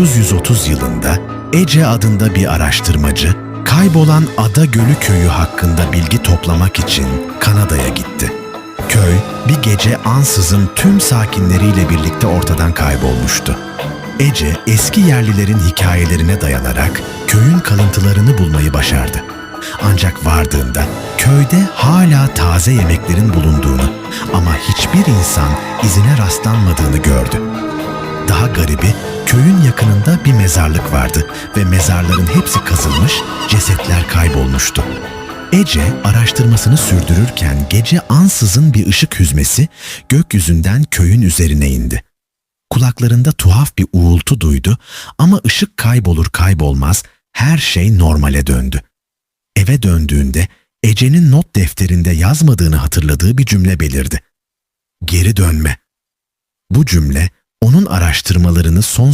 1930 yılında Ece adında bir araştırmacı kaybolan Ada Gölü köyü hakkında bilgi toplamak için Kanada'ya gitti. Köy bir gece ansızın tüm sakinleriyle birlikte ortadan kaybolmuştu. Ece eski yerlilerin hikayelerine dayanarak köyün kalıntılarını bulmayı başardı. Ancak vardığında köyde hala taze yemeklerin bulunduğunu ama hiçbir insan izine rastlanmadığını gördü. Daha garibi bir mezarlık vardı ve mezarların hepsi kazılmış, cesetler kaybolmuştu. Ece araştırmasını sürdürürken gece ansızın bir ışık hüzmesi gökyüzünden köyün üzerine indi. Kulaklarında tuhaf bir uğultu duydu ama ışık kaybolur kaybolmaz her şey normale döndü. Eve döndüğünde Ece'nin not defterinde yazmadığını hatırladığı bir cümle belirdi. Geri dönme. Bu cümle onun araştırmalarını sonsuz